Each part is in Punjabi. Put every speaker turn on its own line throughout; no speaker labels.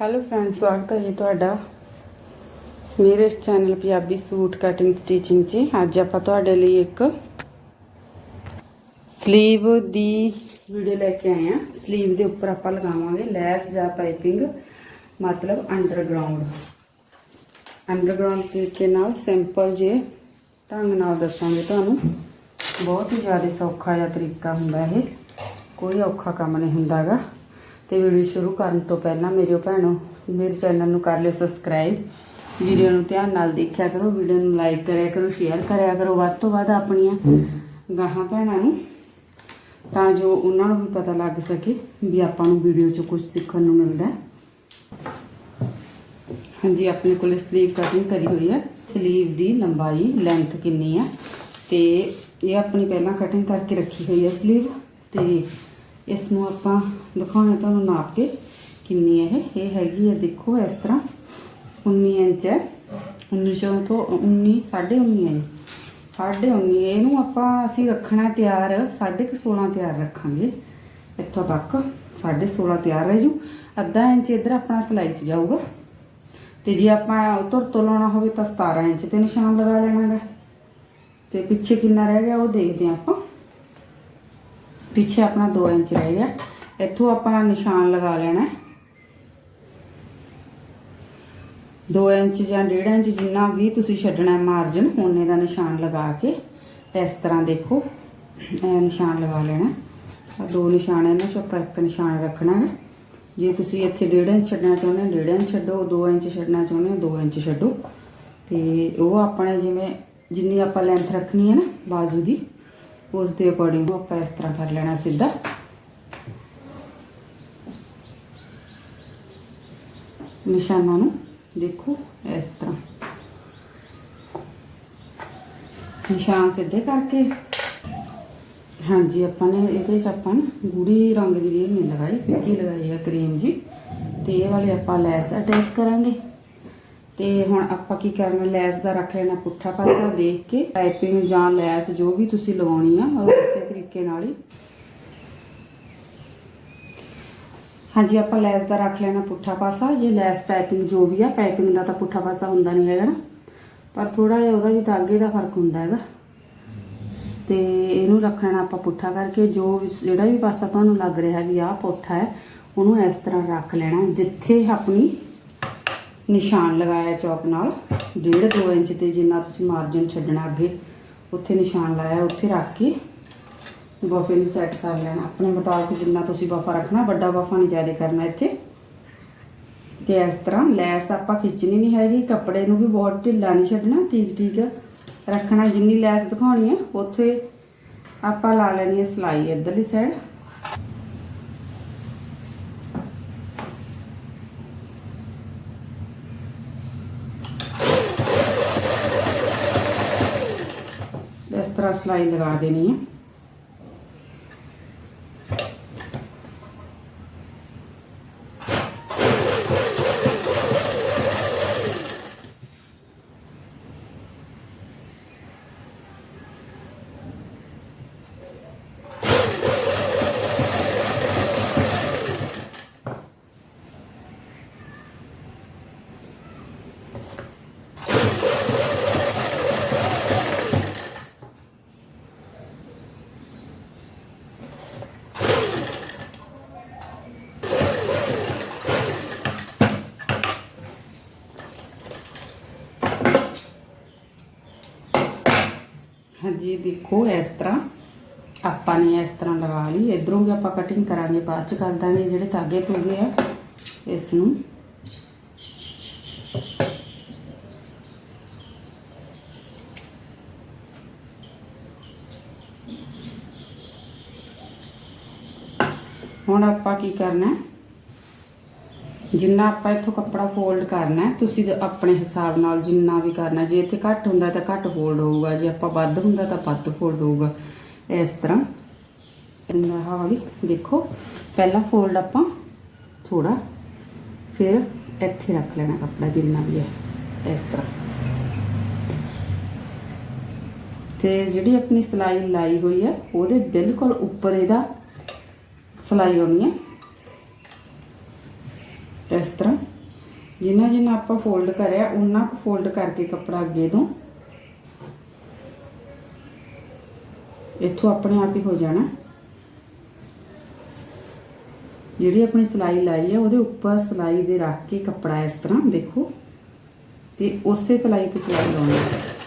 ਹੈਲੋ ਫਰੈਂਡਸ ਸਵਾਗਤ ਹੈ ਜੀ ਤੁਹਾਡਾ। ਮੇਰੇ ਇਸ channel Punjabi suit cutting stitching 'ਚ। ਅੱਜ ਆਪਾਂ ਤੁਹਾਡੇ ਲਈ ਇੱਕ ਸਲੀਵ ਦੀ ਵੀਡੀਓ ਲੈ ਕੇ ਆਏ ਆ ਸਲੀਵ ਦੇ ਉੱਪਰ ਆਪਾਂ ਲਗਾਵਾਂਗੇ ਲੈਸ ਜਾਂ ਪਾਈਪਿੰਗ ਮਤਲਬ ਅੰਡਰਗਰਾਉਂਡ ਅੰਡਰਗਰਾਉਂਡ ਤਰੀਕੇ ਨਾਲ ਸਿੰਪਲ ਜੇ ਢੰਗ ਨਾਲ ਦੱਸਾਂਗੇ ਤੁਹਾਨੂੰ। ਬਹੁਤ ਹੀ ਜ਼ਿਆਦਾ ਸੌਖਾ ਜਿਹਾ ਤਰੀਕਾ ਹੁੰਦਾ ਇਹ। ਕੋਈ ਔਖਾ ਕੰਮ ਨਹੀਂ ਹੁੰਦਾਗਾ। ਤੇ ਵੀਡੀਓ ਸ਼ੁਰੂ ਕਰਨ ਤੋਂ ਪਹਿਲਾਂ ਮੇਰੇ ਭੈਣੋ, ਮੇਰੇ ਚੈਨਲ ਨੂੰ ਕਰ ਲਿਓ ਸਬਸਕ੍ਰਾਈਬ ਵੀਡੀਓ ਨੂੰ ਧਿਆਨ ਨਾਲ ਦੇਖਿਆ ਕਰੋ ਵੀਡੀਓ ਨੂੰ ਲਾਈਕ ਕਰਿਆ ਕਰੋ ਸ਼ੇਅਰ ਕਰਿਆ ਕਰੋ, ਵੱਧ ਤੋਂ ਵੱਧ ਆਪਣੀਆਂ ਗਾਹਾਂ ਭੈਣਾਂ ਨੂੰ, ਤਾਂ ਜੋ ਉਹਨਾਂ ਨੂੰ ਵੀ ਪਤਾ ਲੱਗ ਸਕੇ ਵੀ ਆਪਾਂ ਨੂੰ ਵੀਡੀਓ 'ਚ ਕੁਝ ਸਿੱਖਣ ਨੂੰ ਮਿਲਦਾ ਹਾਂਜੀ, ਆਪਣੇ ਕੋਲ ਸਲੀਵ ਕਟਿੰਗ ਕਰੀ ਹੋਈ ਹੈ। ਸਲੀਵ ਦੀ ਲੰਬਾਈ ਲੈਂਥ ਕਿੰਨੀ ਹੈ ਤੇ ਇਹ ਆਪਣੀ ਪਹਿਲਾਂ ਕਟਿੰਗ ਕਰਕੇ ਰੱਖੀ ਹੋਈ ਹੈ ਸਲੀਵ ਤੇ ਇਸ ਨੂੰ ਆਪਾਂ ਦਿਖਾਉਣਾ ਤੁਹਾਨੂੰ ਨਾਪ ਕੇ ਕਿੰਨੀ ਹੈ ਇਹ ਹੈਗੀ ਹੈ ਦੇਖੋ ਇਸ ਤਰ੍ਹਾਂ। 19 ਇੰਚ ਹੈ। 1900 ਤੋਂ 19 19.5 ਹੈ ਸਾਢੇ 19 ਇਹਨੂੰ ਆਪਾਂ ਅਸੀਂ ਰੱਖਣਾ ਤਿਆਰ, ਸਾਢੇ ਕੁ 16 ਤਿਆਰ ਰੱਖਾਂਗੇ। ਇੱਥੋਂ ਤੱਕ ਸਾਢੇ 16 ਤਿਆਰ ਰਹਿ ਜੂ। ਅੱਧਾ ਇੰਚ ਇਧਰ ਆਪਣਾ ਸਲਾਈ ਚ ਜਾਊਗਾ। ਤੇ ਜੇ ਆਪਾਂ ਉਤਰ ਤੋਂ ਲਾਉਣਾ ਹੋਵੇ ਤਾਂ 17 ਇੰਚ ਤੇ ਨਿਸ਼ਾਨ ਲਗਾ ਲੈਣਾ ਗਾ ਤੇ ਪਿੱਛੇ ਕਿੰਨਾ ਰਹਿ ਗਿਆ ਉਹ ਦੇਖਦੇ ਹਾਂ ਆਪਾਂ। ਪਿੱਛੇ ਆਪਣਾ 2 ਇੰਚ ਰਹਿ ਗਿਆ। ਇੱਥੋਂ ਆਪਾਂ ਨਿਸ਼ਾਨ ਲਗਾ ਲੈਣਾ 2 ਇੰਚ ਜਾਂ 1.5 ਇੰਚ ਜਿੰਨਾ ਵੀ ਤੁਸੀਂ ਛੱਡਣਾ ਹੈ ਮਾਰਜਨ ਉਹਨੇ ਦਾ ਨਿਸ਼ਾਨ ਲਗਾ ਕੇ ਇਸ ਤਰ੍ਹਾਂ ਦੇਖੋ, ਇਹ ਨਿਸ਼ਾਨ ਲਗਾ ਲੈਣਾ ਆ ਦੋ ਨਿਸ਼ਾਨ ਇਹਨਾਂ ਚੋਂ ਆਪਾਂ ਇੱਕ ਨਿਸ਼ਾਨ ਰੱਖਣਾ ਹੈ। ਜੇ ਤੁਸੀਂ ਇੱਥੇ 1.5 ਇੰਚ ਛੱਡਣਾ ਚਾਹੁੰਦੇ ਹੋ 1.5 ਇੰਚ ਛੱਡੋ 2 ਇੰਚ ਛੱਡਣਾ ਚਾਹੁੰਦੇ ਹੋ 2 ਇੰਚ ਛੱਡੋ। ਤੇ ਉਹ ਆਪਣੇ ਜਿਵੇਂ, ਜਿੰਨੀ ਆਪਾਂ ਲੈਂਥ ਰੱਖਣੀ ਹੈ ਨਾ, ਬਾਜ਼ੂ ਦੀ ਉਸ ਦੇ ਅਕੋਰਡਿੰਗ ਆਪਾਂ ਇਸ ਤਰ੍ਹਾਂ ਕਰ ਲੈਣਾ ਸਿੱਧਾ। ਨਿਸ਼ਾਨਾਂ ਨੂੰ ਦੇਖੋ ਇਸ ਤਰ੍ਹਾਂ। ਨਿਸ਼ਾਨ ਸਿੱਧੇ ਕਰਕੇ। ਹਾਂਜੀ, ਆਪਾਂ ਨੇ ਇਹਦੇ ਚ ਆਪਾਂ ਨਾ ਗੂੜੀ ਰੰਗ ਦੀ ਰੀਲ ਨਹੀਂ ਲਗਾਈ, ਫਿੱਕੀ ਲਗਾਈ ਹੈ ਕਰੀਮ ਜੀ। ਤੇ ਇਹ ਵਾਲੇ ਆਪਾਂ ਲੈਸ ਅਟੈਚ ਕਰਾਂਗੇ। ਤੇ ਹੁਣ ਆਪਾਂ ਕੀ ਕਰਨਾ, ਲੈਸ ਦਾ ਰੱਖ ਲੈਣਾ ਪੁੱਠਾ ਪਾਸਾ, ਦੇਖ ਕੇ ਪਾਈਪਿੰਗ ਜਾਂ ਲੈਸ ਜੋ ਵੀ ਤੁਸੀਂ ਲਗਾਉਣੀ ਆ, ਉਹ ਇਸੇ ਤਰੀਕੇ ਨਾਲ ਹੀ। ਹਾਂਜੀ, ਆਪਾਂ ਲੈਸ ਦਾ ਰੱਖ ਲੈਣਾ ਪੁੱਠਾ ਪਾਸਾ। ਜੇ ਲੈਸ ਪਾਈਪਿੰਗ ਜੋ ਵੀ ਆ ਪਾਈਪਿੰਗ ਦਾ ਤਾਂ ਪੁੱਠਾ ਪਾਸਾ ਹੁੰਦਾ ਨਹੀਂ ਹੈਗਾ ਨਾ। ਪਰ ਥੋੜਾ ਜਿਹਾ ਉਹਦਾ ਵੀ ਧਾਗੇ ਦਾ ਫ਼ਰਕ ਹੁੰਦਾ ਹੈਗਾ। ਤੇ ਇਹਨੂੰ ਰੱਖਣਾ ਆਪਾਂ ਪੁੱਠਾ ਕਰਕੇ, ਜੋ ਵੀ ਜਿਹੜਾ ਵੀ ਪਾਸਾ ਤੁਹਾਨੂੰ ਲੱਗ ਰਿਹਾ ਵੀ ਆਹ ਪੁੱਠਾ ਹੈ, ਉਹਨੂੰ ਇਸ ਤਰ੍ਹਾਂ ਰੱਖ ਲੈਣਾ, ਜਿੱਥੇ ਆਪਣੀ ਨਿਸ਼ਾਨ ਲਗਾਇਆ ਚੌਕ ਨਾਲ। 1.5 2 ਇੰਚ ਤੇ ਜਿੰਨਾ ਤੁਸੀਂ ਮਾਰਜਨ ਛੱਡਣਾ ਅੱਗੇ, ਉੱਥੇ ਨਿਸ਼ਾਨ ਲਾਇਆ, ਉੱਥੇ ਰੱਖ ਕੇ ਬਫੇ ਨੂੰ ਸੈੱਟ ਕਰ ਲੈਣਾ। ਆਪਣੇ ਮੁਤਾਬਕ ਜਿੰਨਾ ਤੁਸੀਂ ਬਫਾ ਰੱਖਣਾ, ਵੱਡਾ ਬਫਾ ਨਹੀਂ ਜ਼ਿਆਦਾ ਕਰਨਾ ਇੱਥੇ। ਤੇ ਇਸ ਤਰ੍ਹਾਂ ਲੈਸ ਆਪਾਂ ਖਿੱਚਣੀ ਨਹੀਂ ਹੈਗੀ, ਕੱਪੜੇ ਨੂੰ ਵੀ ਬਹੁਤ ਢਿੱਲਾ ਨਹੀਂ ਛੱਡਣਾ, ਠੀਕ ਠੀਕ ਰੱਖਣਾ ਜਿੰਨੀ ਲੈਸ ਦਿਖਾਉਣੀ ਹੈ, ਉੱਥੇ ਆਪਾਂ ਲਾ ਲੈਣੀ ਹੈ ਸਲਾਈ ਇੱਧਰਲੀ ਸਾਈਡ ਇਸ ਤਰ੍ਹਾਂ ਸਲਾਈ ਲਗਾ ਹਾਂਜੀ, ਦੇਖੋ, ਇਸ ਤਰ੍ਹਾਂ ਆਪਾਂ ਨੇ ਇਸ ਤਰ੍ਹਾਂ ਲਗਾ ਲਈ ਇਧਰੋਂ ਵੀ ਆਪਾਂ ਕਟਿੰਗ ਕਰਾਂਗੇ, ਬਾਅਦ ਚ ਕਰ ਦਾਂਗੇ ਜਿਹੜੇ ਧਾਗੇ ਧੁਗੇ ਆ ਇਸ ਨੂੰ ਹੁਣ ਆਪਾਂ ਕੀ ਕਰਨਾ ਹੈ? ਜਿੰਨਾ ਆਪਾਂ ਇੱਥੋਂ ਕੱਪੜਾ ਫੋਲਡ ਕਰਨਾ ਹੈ, ਤੁਸੀਂ ਆਪਣੇ ਹਿਸਾਬ ਨਾਲ ਜਿੰਨਾ ਵੀ ਕਰਨਾ ਜੇ ਇੱਥੇ ਘੱਟ ਹੁੰਦਾ ਤਾਂ ਘੱਟ ਫੋਲਡ ਹੋਊਗਾ ਜੇ ਆਪਾਂ ਵੱਧ ਹੁੰਦਾ ਤਾਂ ਵੱਧ ਫੋਲਡ ਹੋਊਗਾ। ਇਸ ਤਰ੍ਹਾਂ। ਇੰਨਾ ਆਹ ਵਾਲੀ ਦੇਖੋ ਪਹਿਲਾ ਫੋਲਡ ਆਪਾਂ ਥੋੜਾ ਫਿਰ ਇੱਥੇ ਰੱਖ ਲੈਣਾ ਕੱਪੜਾ ਜਿੰਨਾ ਵੀ ਹੈ ਇਸ ਤਰ੍ਹਾਂ। ਤੇ ਜਿਹੜੀ ਆਪਣੀ ਸਲਾਈ ਲਾਈ ਹੋਈ ਹੈ ਉਹਦੇ ਬਿਲਕੁਲ ਉੱਪਰ ਇਹਦਾ ਸਲਾਈ ਹੋਣੀ ਹੈ। ਇਸ ਤਰ੍ਹਾਂ। ਜਿੰਨਾ ਜਿੰਨਾ ਆਪਾਂ ਫੋਲਡ ਕਰਿਆ ਉਨਾ ਕੁ ਫੋਲਡ ਕਰਕੇ ਕੱਪੜਾ ਅੱਗੇ ਤੋਂ। ਇੱਥੋਂ ਆਪਣੇ ਆਪ ਹੀ ਹੋ ਜਾਣਾ। ਜਿਹੜੀ ਆਪਣੀ ਸਲਾਈ ਲਾਈ ਹੈ ਉਹਦੇ ਉੱਪਰ ਸਲਾਈ ਦੇ ਰੱਖ ਕੇ ਕੱਪੜਾ ਇਸ ਤਰ੍ਹਾਂ ਦੇਖੋ। ਤੇ ਉਸੇ ਸਲਾਈ ਤੇ ਸਲਾਈ ਲਾਉਣੀ। ਹੈ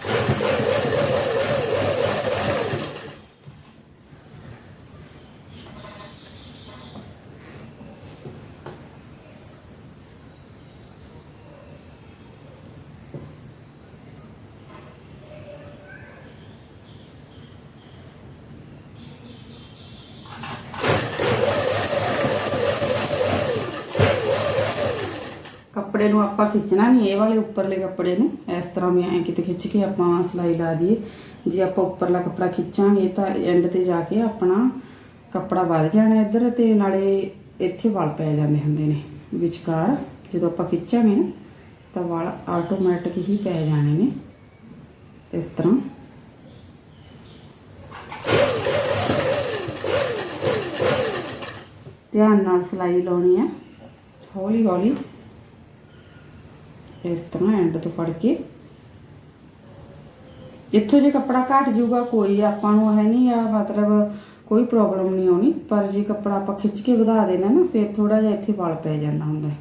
ਕੱਪੜੇ ਨੂੰ ਆਪਾਂ ਖਿੱਚਣਾ ਨਹੀਂ, ਇਹ ਵਾਲੇ ਉੱਪਰਲੇ ਕੱਪੜੇ ਨੂੰ, ਇਸ ਤਰ੍ਹਾਂ ਵੀ ਐਂ ਕਿਤੇ ਖਿੱਚ ਕੇ ਆਪਾਂ ਸਲਾਈ ਲਾ ਦਈਏ। ਜੇ ਆਪਾਂ ਉੱਪਰਲਾ ਕੱਪੜਾ ਖਿੱਚਾਂਗੇ ਤਾਂ ਐਂਡ ਤੇ ਜਾ ਕੇ ਆਪਣਾ ਕੱਪੜਾ ਵੱਧ ਜਾਣਾ ਇੱਧਰ ਤੇ ਨਾਲੇ ਇੱਥੇ ਵਾਲ ਪੈ ਜਾਂਦੇ ਹੁੰਦੇ ਨੇ। ਵਿਚਕਾਰ ਜਦੋਂ ਆਪਾਂ ਖਿੱਚਾਂਗੇ ਨਾ, ਤਾਂ ਵਾਲ ਆਟੋਮੈਟਿਕ ਹੀ ਪੈ ਜਾਣੇ ਨੇ। ਇਸ ਤਰ੍ਹਾਂ। ਧਿਆਨ ਨਾਲ ਸਲਾਈ ਲਾਉਣੀ ਹੈ ਹੌਲੀ ਹੌਲੀ ਇਸ ਤਰ੍ਹਾਂ ਐਂਡ ਤੋਂ ਫੜ ਕੇ ਇੱਥੋਂ ਜੇ ਕੱਪੜਾ ਘਟ ਜਾਊਗਾ, ਕੋਈ ਆਪਾਂ ਨੂੰ ਹੈ ਨਹੀਂ ਆ, ਮਤਲਬ ਕੋਈ ਪ੍ਰੋਬਲਮ ਨਹੀਂ ਆਉਣੀ, ਪਰ ਜੇ ਕੱਪੜਾ ਆਪਾਂ ਖਿੱਚ ਕੇ ਵਧਾ ਦੇਣਾ ਨਾ, ਫਿਰ ਥੋੜਾ ਜਿਹਾ ਇੱਥੇ ਵਲ ਪੈ ਜਾਂਦਾ ਹੁੰਦਾ ਹੈ।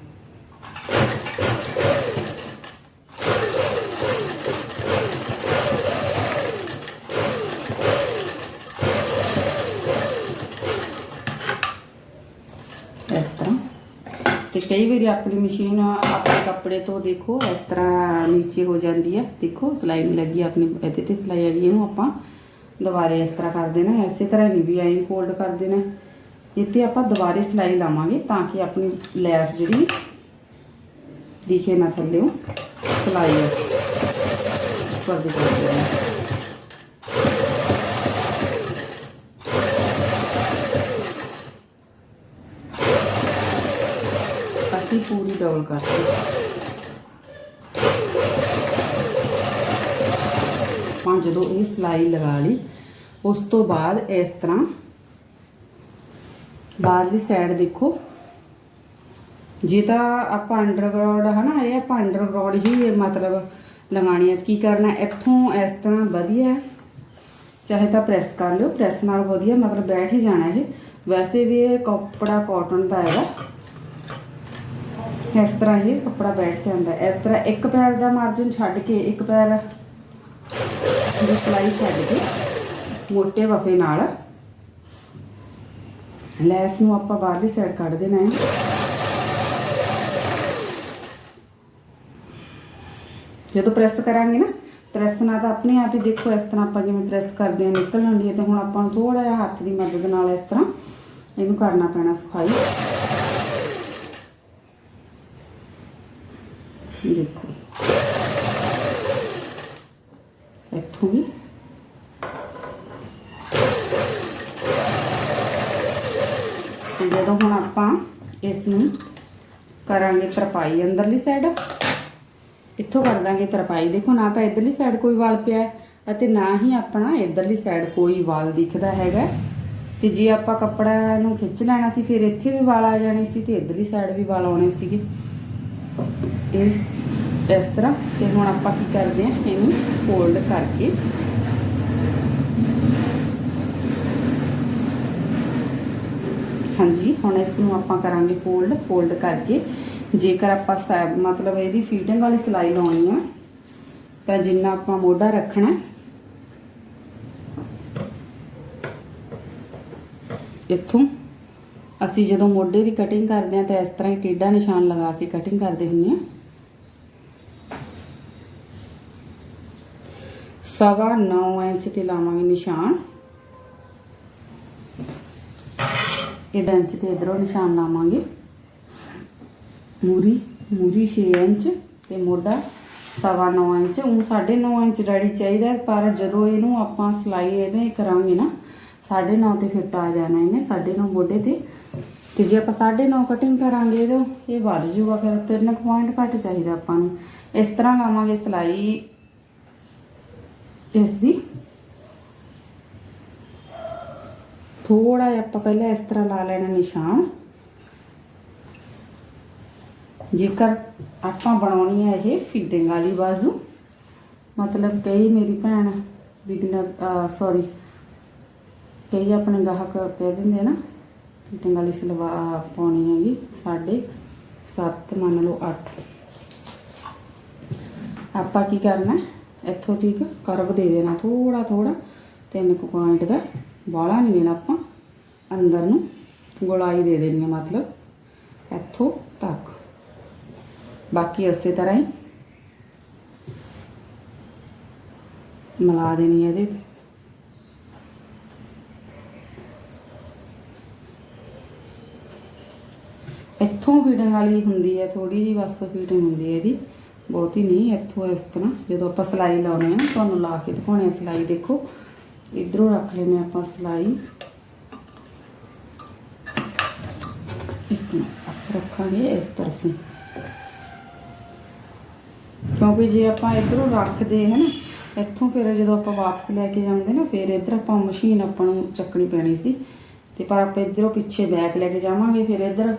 ਇਸ ਤਰ੍ਹਾਂ ਤੇ ਕਈ ਵਾਰੀ ਆਪਣੀ ਮਸ਼ੀਨ ਆਪਣੇ ਕੱਪੜੇ ਤੋਂ ਦੇਖੋ, ਇਸ ਤਰ੍ਹਾਂ ਨੀਚੇ ਹੋ ਜਾਂਦੀ ਹੈ। ਦੇਖੋ, ਸਲਾਈ ਨਹੀਂ ਲੱਗੀ ਆਪਣੀ, ਇਹਦੇ ਤੇ ਸਲਾਈ ਹੈਗੀ, ਇਹਨੂੰ ਆਪਾਂ ਦੁਬਾਰੇ ਇਸ ਤਰ੍ਹਾਂ ਕਰ ਦੇਣਾ। ਇਸੇ ਤਰ੍ਹਾਂ ਨਹੀਂ ਵੀ ਆਈ ਫੋਲਡ ਕਰ ਦੇਣਾ। ਇੱਥੇ ਆਪਾਂ ਦੁਬਾਰੇ ਸਲਾਈ ਲਾਵਾਂਗੇ ਤਾਂ ਕਿ ਆਪਣੀ ਲੈਸ ਜਿਹੜੀ ਦਿਖੇ ਨਾ ਥੱਲੇੋਂ ਸਲਾਈ ਹੈ। ਉੱਪਰ ਦੀ ਕਰ ਦੇਣਾ ਅਸੀਂ ਪੂਰੀ ਡਬਲ ਕਰਤੀ ਆਪਾਂ ਜਦੋਂ ਇਹ ਸਲਾਈ ਲਗਾ ਲਈ, ਉਸ ਤੋਂ ਬਾਅਦ ਇਸ ਤਰ੍ਹਾਂ ਬਾਹਰਲੀ ਸਾਈਡ ਦੇਖੋ। ਜੇ ਤਾਂ ਆਪਾਂ ਅੰਡਰਗਰਾਉਂਡ ਹਨਾ, ਇਹ ਆਪਾਂ ਅੰਡਰਗਰਾਉਂਡ ਹੀ ਮਤਲਬ ਲਗਾਣੀ ਹੈ। ਕੀ ਕਰਨਾ ਇੱਥੋਂ ਇਸ ਤਰ੍ਹਾਂ ਵਧੀਆ ਚਾਹੇ ਤਾਂ ਪ੍ਰੈਸ ਕਰ ਲਿਓ। ਪ੍ਰੈਸ ਨਾਲ ਵਧੀਆ ਮਤਲਬ ਬੈਠ ਹੀ ਜਾਣਾ ਇਹ। ਵੈਸੇ ਵੀ ਇਹ ਕੱਪੜਾ ਕਾਟਨ ਦਾ ਹੈਗਾ। ਇਸ ਤਰ੍ਹਾਂ ਇਹ ਕੱਪੜਾ ਬੈਠ ਜਾਂਦਾ ਇਸ ਤਰ੍ਹਾਂ ਇੱਕ ਪੈਰ ਦਾ ਮਾਰਜਨ ਛੱਡ ਕੇ ਇੱਕ ਪੈਰ ਦੀ ਸਲਾਈ ਛੱਡ ਕੇ ਮੋਟੇ ਵਫੇ ਨਾਲ ਲੈਸ ਨੂੰ ਆਪਾਂ ਬਾਹਰਲੀ ਸਾਈਡ ਕੱਢ ਦੇਣਾ ਹੈ। ਜਦੋਂ ਪ੍ਰੈਸ ਕਰਾਂਗੇ ਨਾ ਪ੍ਰੈਸ ਨਾਲ ਤਾਂ ਆਪਣੇ ਆਪ ਹੀ ਦੇਖੋ ਇਸ ਤਰ੍ਹਾਂ ਆਪਾਂ ਜਿਵੇਂ ਪ੍ਰੈਸ ਕਰਦੇ ਹਾਂ, ਨਿਕਲ ਜਾਂਦੀ ਹੈ ਤੇ ਹੁਣ ਆਪਾਂ ਨੂੰ ਥੋੜਾ ਜਿਹਾ ਹੱਥ ਦੀ ਮਦਦ ਨਾਲ ਇਸ ਤਰ੍ਹਾਂ ਇਹਨੂੰ ਕਰਨਾ ਪੈਣਾ ਸਫ਼ਾਈ। ਦੇਖੋ। ਇੱਥੋਂ ਵੀ। ਤੇ ਜਦੋਂ ਹੁਣ ਆਪਾਂ ਇਸ ਨੂੰ ਕਰਾਂਗੇ ਤਰਪਾਈ ਅੰਦਰਲੀ ਸਾਈਡ ਇੱਥੋਂ ਕਰ ਦਾਂਗੇ ਤਰਪਾਈ। ਦੇਖੋ, ਨਾ ਤਾਂ ਇਧਰਲੀ ਸਾਈਡ ਕੋਈ ਵਾਲ ਪਿਆ ਅਤੇ ਨਾ ਹੀ ਆਪਣਾ ਇਧਰਲੀ ਸਾਈਡ ਕੋਈ ਵਾਲ ਦਿਖਦਾ ਹੈਗਾ ਤੇ ਜੇ ਆਪਾਂ ਕੱਪੜਾ ਨੂੰ ਖਿੱਚ ਲੈਣਾ ਸੀ, ਫਿਰ ਇੱਥੇ ਵੀ ਵਾਲ ਆ ਜਾਣੇ ਸੀ ਤੇ ਇਧਰਲੀ ਸਾਈਡ ਵੀ ਵਾਲ ਆਉਣੇ ਸੀਗੇ। ਇਹ ਇਸ ਤਰ੍ਹਾਂ। ਤੇ ਹੁਣ ਆਪਾਂ ਕੀ ਕਰਦੇ ਹਾਂ? ਇਹਨੂੰ ਫੋਲਡ ਕਰਕੇ। ਹਾਂਜੀ, ਹੁਣ ਇਸ ਨੂੰ ਆਪਾਂ ਕਰਾਂਗੇ ਫੋਲਡ ਫੋਲਡ ਕਰਕੇ। ਜੇਕਰ ਆਪਾਂ ਸੈ- ਮਤਲਬ ਇਹਦੀ ਫੀਟਿੰਗ ਵਾਲੀ ਸਿਲਾਈ ਲਾਉਣੀ ਆ, ਤਾਂ ਜਿੰਨਾ ਆਪਾਂ ਮੋਢਾ ਰੱਖਣਾ ਇੱਥੋਂ ਅਸੀਂ ਜਦੋਂ ਮੋਢੇ ਦੀ ਕਟਿੰਗ ਕਰਦੇ ਹਾਂ, ਤਾਂ ਇਸ ਤਰ੍ਹਾਂ ਹੀ ਟੇਢਾ ਨਿਸ਼ਾਨ ਲਗਾ ਕੇ ਕਟਿੰਗ ਕਰਦੇ ਹੁੰਦੇ ਹਾਂ। ਸਵਾ 9 ਇੰਚ ਤੇ ਲਾਵਾਂਗੇ ਨਿਸ਼ਾਨ। ਇਹਦਾ ਇੰਚ ਤੇ ਇਧਰੋਂ ਨਿਸ਼ਾਨ ਲਾਵਾਂਗੇ। ਮੂਰੀ ਮੂਰੀ 6 ਇੰਚ ਤੇ ਮੋਢਾ ਸਵਾ 9 ਇੰਚ। ਉਹ 9.5 ਇੰਚ ਡੈਡੀ ਚਾਹੀਦਾ ਪਰ ਜਦੋਂ ਇਹਨੂੰ ਆਪਾਂ ਸਲਾਈ ਇਹਦੇ ਕਰਾਂਗੇ ਨਾ 9.5 ਤੇ ਫਿੱਟ ਆ ਜਾਣਾ ਇਹਨੇ 9.5 ਮੋਢੇ ਤੇ। ਤੇ ਜੇ ਆਪਾਂ 9.5 ਕਟਿੰਗ ਕਰਾਂਗੇ ਇਹਦੋਂ, ਇਹ ਵੱਧ ਜੂਗਾ, ਫਿਰ ਤਿੰਨ ਕੁ ਪੁਆਇੰਟ ਘੱਟ ਚਾਹੀਦਾ ਆਪਾਂ ਨੂੰ। ਇਸ ਤਰ੍ਹਾਂ ਲਾਵਾਂਗੇ ਸਲਾਈ ਇਸ ਦੀ। ਥੋੜਾ ਜਿਹਾ ਆਪਾਂ ਪਹਿਲਾਂ ਇਸ ਤਰ੍ਹਾਂ ਲਾ ਲੈਣਾ ਨਿਸ਼ਾਨ। ਜੇਕਰ ਆਪਾਂ ਬਣਾਉਣੀ ਹੈ ਇਹ ਫੀਡਿੰਗ ਵਾਲੀ ਬਾਜ਼ੂ, ਮਤਲਬ ਕਈ ਮੇਰੀ ਭੈਣ ਬਿਗਨਰ ਸੌਰੀ ਕਈ ਆਪਣੇ ਗਾਹਕ ਕਹਿ ਦਿੰਦੇ ਨਾ ਫੀਡਿੰਗ ਵਾਲੀ ਸਲਵਾ ਪਾਉਣੀ ਹੈਗੀ ਸਾਡੇ 7 ਮੰਨ ਲਓ 8 ਆਪਾਂ ਕੀ ਕਰਨਾ ਇੱਥੋਂ ਤੱਕ ਕਰਵ ਦੇ ਦੇਣਾ ਥੋੜਾ ਥੋੜਾ ਤਿੰਨ ਕੁ ਪੁਆਇੰਟ ਦਾ ਬਾਹਲਾ ਨਹੀਂ ਦੇਣਾ ਆਪਾਂ ਅੰਦਰ ਨੂੰ ਗੋਲਾਈ ਦੇ ਦੇਣੀ ਹੈ ਮਤਲਬ ਇੱਥੋਂ ਤੱਕ ਬਾਕੀ ਉਸੇ ਤਰ੍ਹਾਂ ਹੀ ਮਿਲਾ ਦੇਣੀ ਹੈ ਇਹਦੇ ਤੇ ਇੱਥੋਂ ਫੀਡਿੰਗ ਵਾਲੀ ਹੁੰਦੀ ਹੈ ਥੋੜੀ ਜੀ ਬਸ ਫੀਡਿੰਗ ਹੁੰਦੀ ਹੈ ਇਹਦੀ ਬਹੁਤੀ ਨਹੀਂ, ਇੱਥੋਂ ਇਸ ਤਰ੍ਹਾਂ, ਜਦੋਂ ਆਪਾਂ ਸਲਾਈ ਲਾਉਣੇ ਆ ਨਾ, ਤੁਹਾਨੂੰ ਲਾ ਕੇ ਦਿਖਾਉਣੇ ਆ ਸਲਾਈ, ਦੇਖੋ। ਇਧਰੋਂ ਰੱਖ ਲੈਨੇ ਆਪਾਂ ਸਲਾਈ। ਇੱਕ ਮਿੰਟ, ਆਪਾਂ ਰੱਖਾਂਗੇ ਇਸ ਤਰਫ ਨੂੰ। ਕਿਉਂਕਿ ਜੇ ਆਪਾਂ ਇਧਰੋਂ ਰੱਖਦੇ ਹੈ ਨਾ ਇੱਥੋਂ ਫਿਰ ਜਦੋਂ ਆਪਾਂ ਵਾਪਸ ਲੈ ਕੇ ਜਾਂਦੇ ਨਾ, ਫਿਰ ਇਧਰ ਆਪਾਂ ਮਸ਼ੀਨ ਆਪਾਂ ਨੂੰ ਚੱਕਣੀ ਪੈਣੀ ਸੀ। ਤੇ ਪਰ ਆਪਾਂ ਇਧਰੋਂ ਪਿੱਛੇ ਬੈਕ ਲੈ ਕੇ ਜਾਵਾਂਗੇ, ਫਿਰ ਇਧਰ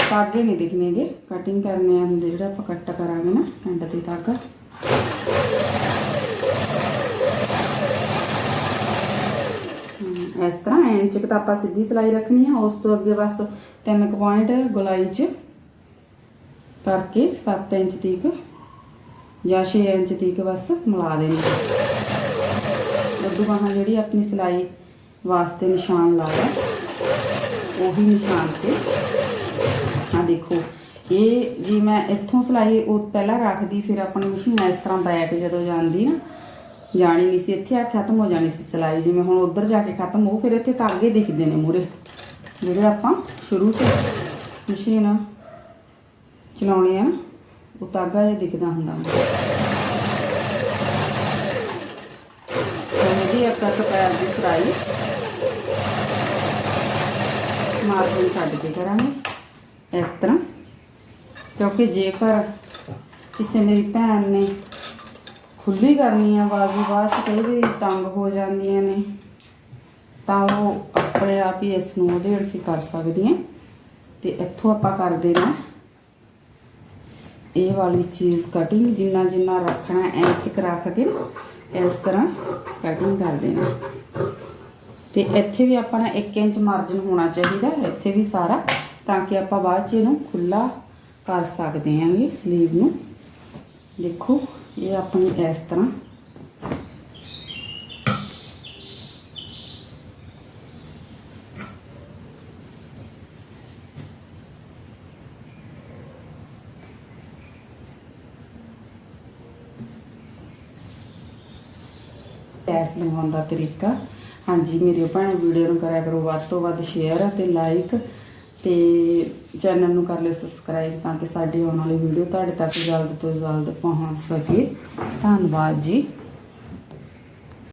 ਧਾਗੇ ਨਹੀਂ ਦਿਖਣੇਗੇ ਕਟਿੰਗ ਕਰਨੇ ਆ ਹੁੰਦੇ ਜਿਹੜਾ ਆਪਾਂ ਕੱਟ ਕਰਾਂਗੇ ਨਾ ਐਂਡ ਤੇ ਧਾਗਾ ਹਮ, ਇਸ ਤਰ੍ਹਾਂ ਇੰਚ ਕੁ ਤਾਂ ਆਪਾਂ ਸਿੱਧੀ ਸਲਾਈ ਰੱਖਣੀ ਆ ਉਸ ਤੋਂ ਅੱਗੇ ਬਸ ਤਿੰਨ ਕੁ ਪੁਆਇੰਟ ਗੁਲਾਈ 'ਚ ਕਰਕੇ 7 ਇੰਚ ਤੀਕ ਜਾਂ 6 ਇੰਚ ਤੀਕ ਬਸ ਮਿਲਾ ਦੇਣੀ ਉਦੋਂ ਬਾਹਾਂ ਜਿਹੜੀ ਆਪਣੀ ਸਲਾਈ ਵਾਸਤੇ ਨਿਸ਼ਾਨ ਲਾਇਆ ਉਹੀ ਨਿਸ਼ਾਨ ਤੇ ਆ ਦੇਖੋ। ਇਹ ਜੀ ਮੈਂ ਇੱਥੋਂ ਸਲਾਈ ਉਹ ਪਹਿਲਾਂ ਰੱਖਦੀ, ਫਿਰ ਆਪਣੀ ਮਸ਼ੀਨ ਇਸ ਤਰ੍ਹਾਂ ਬੈਕ ਜਦੋਂ ਜਾਂਦੀ ਨਾ, ਜਾਣੀ ਨਹੀਂ ਸੀ, ਇੱਥੇ ਆ ਖਤਮ ਹੋ ਜਾਣੀ ਸੀ ਸਲਾਈ। ਜਿਵੇਂ ਹੁਣ ਉੱਧਰ ਜਾ ਕੇ ਖਤਮ ਹੋ ਫਿਰ ਇੱਥੇ ਤਾਗੇ ਦਿਖਦੇ ਨੇ ਮੂਰੇ ਜਿਹੜੇ ਆਪਾਂ ਸ਼ੁਰੂ ਤੋਂ ਮਸ਼ੀਨ ਚਲਾਉਣੇ ਆ ਨਾ, ਉਹ ਤਾਗਾ ਜਿਹਾ ਦਿਖਦਾ ਹੁੰਦਾ ਜੀ ਇੱਕ ਇੱਕ ਪੈਰ ਦੀ ਸਲਾਈ ਮਾਰਜਨ ਛੱਡ ਕੇ ਕਰਾਂਗੇ। ਇਸ ਤਰ੍ਹਾਂ। ਕਿਉਂਕਿ ਜੇਕਰ ਕਿਸੇ ਮੇਰੀ ਭੈਣ ਨੇ ਖੁੱਲੀ ਕਰਨੀ ਆ, ਬਾਜ਼ੂ ਬਾਅਦ ਚ ਕਈ ਵਾਰੀ ਤੰਗ ਹੋ ਜਾਂਦੀਆਂ ਨੇ, ਤਾਂ ਉਹ ਆਪਣੇ ਆਪ ਹੀ ਇਸ ਨੂੰ ਉਹਦੇ ਕੇ ਕਰ ਸਕਦੀ ਹੈ ਤੇ ਇੱਥੋਂ ਆਪਾਂ ਕਰ ਦੇਣਾ ਇਹ ਵਾਲੀ ਚੀਜ਼ ਕਟਿੰਗ ਜਿੰਨਾ ਜਿੰਨਾ ਰੱਖਣਾ, ਇੰਚ ਕੁ ਰੱਖ ਕੇ ਇਸ ਤਰ੍ਹਾਂ ਕਟਿੰਗ ਕਰ ਦੇਣਾ ਤੇ ਇੱਥੇ ਵੀ ਆਪਾਂ ਆਪਣਾ 1 ਇੰਚ ਮਾਰਜਨ ਹੋਣਾ ਚਾਹੀਦਾ, ਇੱਥੇ ਵੀ ਸਾਰਾ ਤਾਂ ਕਿ ਆਪਾਂ ਬਾਅਦ ਚ ਇਹਨੂੰ ਖੁੱਲਾ ਕਰ ਸਕਦੇ ਹਾਂਗੇ ਸਲੀਵ ਨੂੰ। ਦੇਖੋ, ਇਹ ਆਪਣੀ ਇਸ ਤਰ੍ਹਾਂ। ਪੈਸ ਲਗਾਉਣ ਦਾ ਤਰੀਕਾ। ਹਾਂਜੀ, ਮੇਰੇ ਭੈਣ ਵੀਡੀਓ ਨੂੰ ਕਰਿਆ ਕਰੋ। ਵੱਧ ਤੋਂ ਵੱਧ ਸ਼ੇਅਰ ਅਤੇ ਲਾਈਕ ਤੇ ਚੈਨਲ ਨੂੰ ਕਰ ਲਿਓ ਸਬਸਕ੍ਰਾਈਬ ਤਾਂ ਕਿ ਸਾਡੀ ਆਉਣ ਵਾਲੀ ਵੀਡੀਓ ਤੁਹਾਡੇ ਤੱਕ ਜਲਦ ਤੋਂ ਜਲਦ ਪਹੁੰਚ ਸਕੇ। ਧੰਨਵਾਦ ਜੀ।